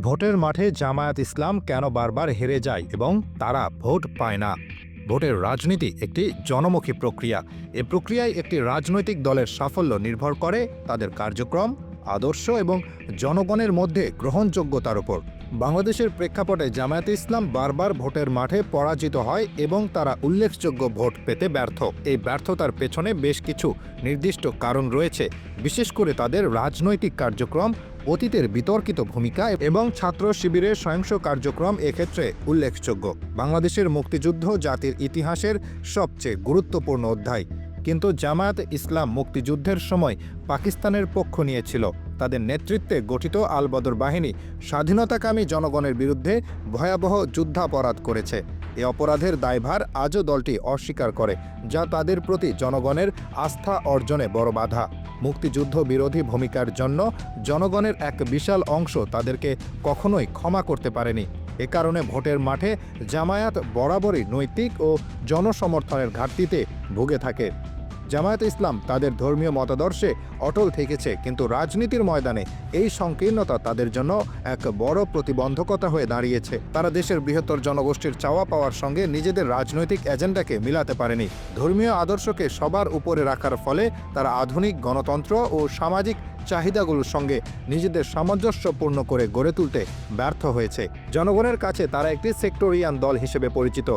ভোটের মাঠে জামায়াত ইসলাম কেন বারবার হেরে যায় এবং তারা ভোট পায় না? ভোটের রাজনীতি একটি জনমুখী প্রক্রিয়া। এ প্রক্রিয়ায় একটি রাজনৈতিক দলের সাফল্য নির্ভর করে তাদের কার্যক্রম, আদর্শ এবং জনগণের মধ্যে গ্রহণযোগ্যতার উপর। বাংলাদেশের প্রেক্ষাপটে জামায়াতে ইসলাম বারবার ভোটের মাঠে পরাজিত হয় এবং তারা উল্লেখযোগ্য ভোট পেতে ব্যর্থ। এই ব্যর্থতার পেছনে বেশ কিছু নির্দিষ্ট কারণ রয়েছে। বিশেষ করে তাদের রাজনৈতিক কার্যক্রম অতীতের বিতর্কিত ভূমিকা এবং ছাত্র শিবিরের সহিংস কার্যক্রম এক্ষেত্রে উল্লেখযোগ্য। বাংলাদেশের মুক্তিযুদ্ধ জাতির ইতিহাসের সবচেয়ে গুরুত্বপূর্ণ অধ্যায়। কিন্তু জামায়াত ইসলাম মুক্তিযুদ্ধের সময় পাকিস্তানের পক্ষ নিয়েছিল। তাদের নেতৃত্বে গঠিত আলবদর বাহিনী স্বাধীনতাকামী জনগণের বিরুদ্ধে ভয়াবহ যুদ্ধাপরাধ করেছে। এ অপরাধের দায়ভার আজও দলটি অস্বীকার করে, যা তাদের প্রতি জনগণের আস্থা অর্জনে বড় বাধা। মুক্তিযুদ্ধ বিরোধী ভূমিকার জন্য জনগণের এক বিশাল অংশ তাদেরকে কখনোই ক্ষমা করতে পারেনি। এ কারণে ভোটের মাঠে জামায়াত বরাবরই নৈতিক ও জনসমর্থনের ঘাটতিতে ভুগে থাকে। জামায়াত ইসলাম তাদের ধর্মীয় মতাদর্শে অটল থেকেছে, কিন্তু রাজনীতির ময়দানে এই সংকীর্ণতা তাদের জন্য এক বড় প্রতিবন্ধকতা হয়ে দাঁড়িয়েছে। তারা দেশের বৃহত্তর জনগোষ্ঠীর চাওয়া পাওয়ার সঙ্গে নিজেদের রাজনৈতিক এজেন্ডাকে মিলাতে পারেনি। ধর্মীয় আদর্শকে সবার উপরে রাখার ফলে তারা আধুনিক গণতন্ত্র ও সামাজিক চাহিদাগুলোর সঙ্গে নিজেদের সামঞ্জস্যপূর্ণ করে গড়ে তুলতে ব্যর্থ হয়েছে। জনগণের কাছে তারা একটি সেক্টোরিয়ান দল হিসেবে পরিচিত।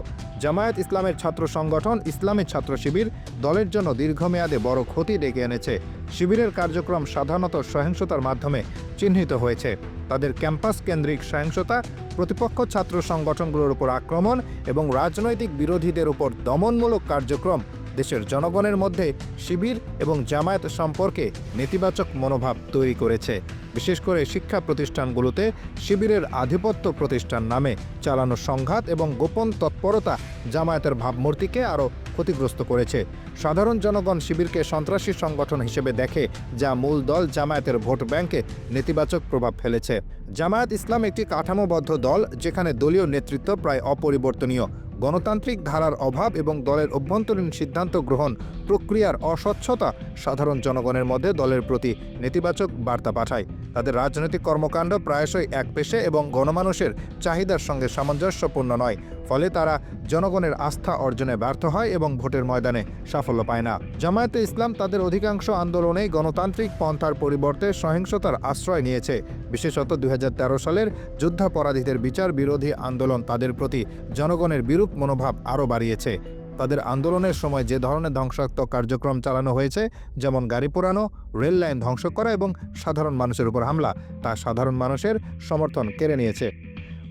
জামায়াত ইসলামের ছাত্র সংগঠন ইসলামের ছাত্র শিবির দলের জন্য দীর্ঘমেয়াদে বড় ক্ষতি ডেকে এনেছে। শিবিরের কার্যক্রম সাধারণত সহিংসতার মাধ্যমে চিহ্নিত হয়েছে। তাদের ক্যাম্পাস কেন্দ্রিক সহিংসতা, প্রতিপক্ষ ছাত্র সংগঠনগুলোর উপর আক্রমণ এবং রাজনৈতিক বিরোধীদের উপর দমনমূলক কার্যক্রম দেশের জনগণের মধ্যে শিবির এবং জামায়াত সম্পর্কে নেতিবাচক মনোভাব তৈরি করেছে। বিশেষ করে শিক্ষা প্রতিষ্ঠানগুলোতে শিবিরের আধিপত্য প্রতিষ্ঠান নামে চালানো সংঘাত এবং গোপন তৎপরতা জামায়াতের ভাবমূর্তিকে আরও ক্ষতিগ্রস্ত করেছে। সাধারণ জনগণ শিবিরকে সন্ত্রাসী সংগঠন হিসেবে দেখে, যা মূল দল জামায়াতের ভোট ব্যাংকে নেতিবাচক প্রভাব ফেলেছে। জামায়াত ইসলাম একটি কাঠামোবদ্ধ দল, যেখানে দলীয় নেতৃত্ব প্রায় অপরিবর্তনীয়। গণতান্ত্রিক ধারার অভাব এবং দলের অভ্যন্তরীণ সিদ্ধান্ত গ্রহণ প্রক্রিয়ার অস্বচ্ছতা সাধারণ জনগণের মধ্যে দলের প্রতি নেতিবাচক বার্তা পাঠায়। তাদের রাজনৈতিক কর্মকাণ্ড প্রায়শই একপেশে এবং গণমানুষের চাহিদার সঙ্গে সামঞ্জস্যপূর্ণ নয়। ফলে তারা জনগণের আস্থা অর্জনে ব্যর্থ হয় এবং ভোটের ময়দানে সাফল্য পায় না। জামায়াতে ইসলাম তাদের অধিকাংশ আন্দোলনে গণতান্ত্রিক পন্থার পরিবর্তে সহিংসতার আশ্রয় নিয়েছে। বিশেষত দুই হাজার তেরো সালের যুদ্ধাপরাধীদের বিচার বিরোধী আন্দোলন তাদের প্রতি জনগণের বিরূপ মনোভাব আরও বাড়িয়েছে। তাদের আন্দোলনের সময় যে ধরনের ধ্বংসাত্মক কার্যক্রম চালানো হয়েছে, যেমন গাড়ি পোড়ানো রেল লাইন ধ্বংস করা এবং সাধারণ মানুষের উপর হামলা, তা সাধারণ মানুষের সমর্থন কেড়ে নিয়েছে।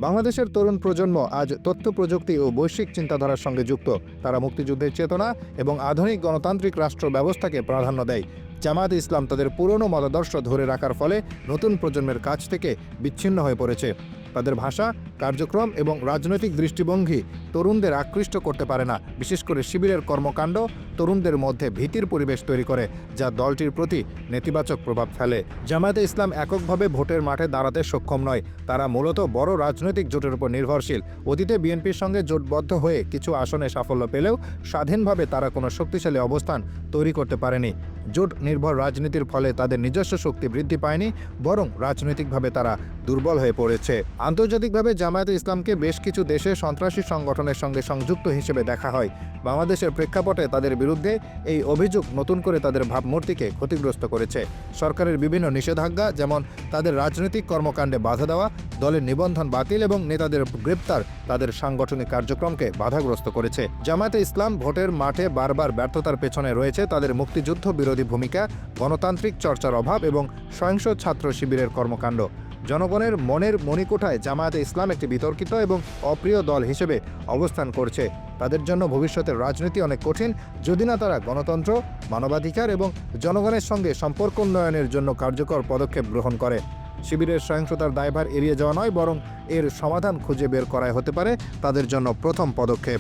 বাংলাদেশের তরুণ প্রজন্ম আজ তথ্য, প্রযুক্তি ও বৈশ্বিক চিন্তাধারার সঙ্গে যুক্ত। তারা মুক্তিযুদ্ধের চেতনা এবং আধুনিক গণতান্ত্রিক রাষ্ট্র ব্যবস্থাকে প্রাধান্য দেয়। জামাত ইসলাম তাদের পুরনো মতাদর্শ ধরে রাখার ফলে নতুন প্রজন্মের কাছ থেকে বিচ্ছিন্ন হয়ে পড়েছে। তাদের ভাষা, কার্যক্রম এবং রাজনৈতিক দৃষ্টিভঙ্গি তরুণদের আকৃষ্ট করতে পারে না। বিশেষ করে শিবিরের কর্মকাণ্ড তরুণদের মধ্যে ভীতির পরিবেশ তৈরি করে, যা দলটির প্রতি নেতিবাচক প্রভাব ফেলে। জামায়াতে ইসলাম এককভাবে ভোটের মাঠে দাঁড়াতে সক্ষম নয়। তারা মূলত বড় রাজনৈতিক জোটের উপর নির্ভরশীল। অতীতে বিএনপির সঙ্গে জোটবদ্ধ হয়ে কিছু আসনে সাফল্য পেলেও স্বাধীনভাবে তারা কোনো শক্তিশালী অবস্থান তৈরি করতে পারেনি। জোট নির্ভর রাজনীতির ফলে তাদের নিজস্ব শক্তি বৃদ্ধি পায়নি, বরং রাজনৈতিকভাবে তারা দুর্বল হয়ে পড়েছে। আন্তর্জাতিকভাবে জামায়াতে ইসলামকে বেশ কিছু দেশে সন্ত্রাসী সংগঠনের সঙ্গে সংযুক্ত হিসেবে দেখা হয়। বাংলাদেশের প্রেক্ষাপটে তাদের বিরুদ্ধে এই অভিযোগ নতুন করে তাদের ভাবমূর্তিকে ক্ষতিগ্রস্ত করেছে। সরকারের বিভিন্ন নিষেধাজ্ঞা, যেমন তাদের রাজনৈতিক কর্মকাণ্ডে বাধা দেওয়া, দলের নিবন্ধন বাতিল এবং নেতাদের গ্রেপ্তার তাদের সাংগঠনিক কার্যক্রমকে বাধাগ্রস্ত করেছে। জামায়াতে ইসলাম ভোটের মাঠে বারবার ব্যর্থতার পেছনে রয়েছে তাদের মুক্তিযুদ্ধ বিরোধী ভূমিকা, গণতান্ত্রিক চর্চার অভাব এবং সহিংস ছাত্র শিবিরের কর্মকাণ্ড। জনগণের মনের মণিকোঠায় জামায়াতে ইসলাম একটি বিতর্কিত এবং অপ্রিয় দল হিসেবে অবস্থান করছে। তাদের জন্য ভবিষ্যতের রাজনীতি অনেক কঠিন। যদি না তারা গণতন্ত্র, মানবাধিকার এবং জনগণের সঙ্গে সম্পর্ক উন্নয়নের জন্য কার্যকর পদক্ষেপ গ্রহণ করে। শিবিরের সহিংসতার দায়ভার এড়িয়ে যাওয়া নয়, বরং এর সমাধান খুঁজে বের করাই হতে পারে তাদের জন্য প্রথম পদক্ষেপ।